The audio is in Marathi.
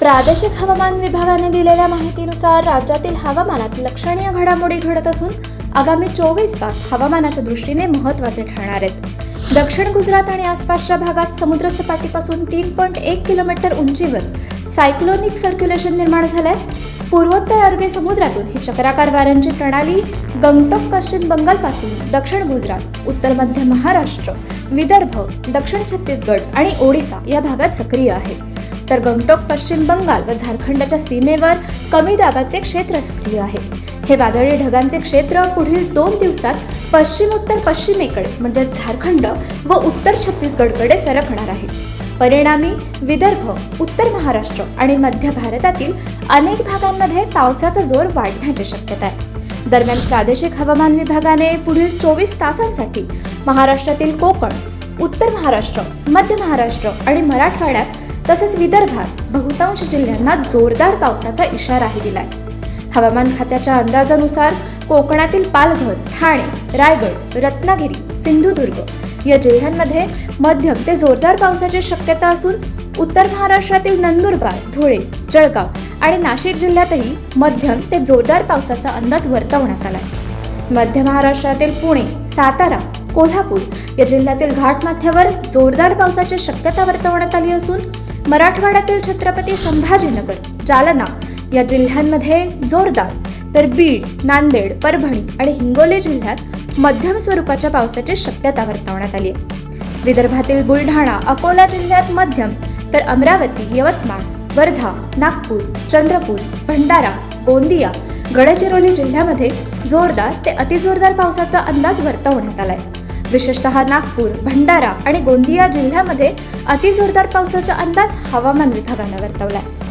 प्रादेशिक हवामान विभागाने दिलेल्या माहितीनुसार राज्यातील हवामानात लक्षणीय घडामोडी घडत असून आगामी चोवीस तास हवामानाच्या दृष्टीने महत्त्वाचे ठरणार आहेत. दक्षिण गुजरात आणि आसपासच्या भागात समुद्रसपाटीपासून तीन पॉईंट एक किलोमीटर उंचीवर सायक्लोनिक सर्क्युलेशन निर्माण झालंय. पूर्वोत्तर अरबी समुद्रातून ही चक्राकार वाऱ्यांची प्रणाली गंगटोक पश्चिम बंगालपासून दक्षिण गुजरात उत्तर मध्य महाराष्ट्र विदर्भ दक्षिण छत्तीसगड आणि ओडिसा या भागात सक्रिय आहे. तर गंगटोक पश्चिम बंगाल व झारखंडच्या सीमेवर कमी दाबाचे क्षेत्र सक्रिय आहे. हे वादळी ढगांचे क्षेत्र पुढील दोन दिवसात पश्चिम उत्तर पश्चिमेकडे म्हणजे झारखंड व उत्तर छत्तीसगडकडे सरकणार आहे. परिणामी विदर्भ उत्तर महाराष्ट्र आणि मध्य भारतातील अनेक भागांमध्ये पावसाचा जोर वाढण्याची शक्यता आहे. दरम्यान प्रादेशिक हवामान विभागाने पुढील चोवीस तासांसाठी महाराष्ट्रातील कोकण उत्तर महाराष्ट्र मध्य महाराष्ट्र आणि मराठवाड्यात तसेच विदर्भात बहुतांश जिल्ह्यांना जोरदार पावसाचा इशाराही दिलाय. हवामान खात्याच्या अंदाजानुसार कोकणातील पालघर ठाणे रायगड रत्नागिरी सिंधुदुर्ग या जिल्ह्यांमध्ये मध्यम ते जोरदार पावसाची शक्यता असून उत्तर महाराष्ट्रातील नंदुरबार धुळे जळगाव आणि नाशिक जिल्ह्यातही मध्यम ते जोरदार पावसाचा अंदाज वर्तवण्यात आलाय. मध्य महाराष्ट्रातील पुणे सातारा कोल्हापूर या जिल्ह्यातील घाटमाथ्यावर जोरदार पावसाची शक्यता वर्तवण्यात आली असून मराठवाड्यातील छत्रपती संभाजीनगर जालना या जिल्ह्यांमध्ये जोरदार तर बीड नांदेड परभणी आणि हिंगोली जिल्ह्यात मध्यम स्वरूपाच्या पावसाची शक्यता वर्तवण्यात आली आहे. विदर्भातील बुलढाणा अकोला जिल्ह्यात मध्यम तर अमरावती यवतमाळ वर्धा नागपूर चंद्रपूर भंडारा गोंदिया गडचिरोली जिल्ह्यामध्ये जोरदार ते अतिजोरदार पावसाचा अंदाज वर्तवण्यात आलाय विशेषतः नागपूर भंडारा आणि गोंदिया जिल्ह्यामध्ये अतिजोरदार पावसाचा अंदाज हवामान विभागानं वर्तवलाय.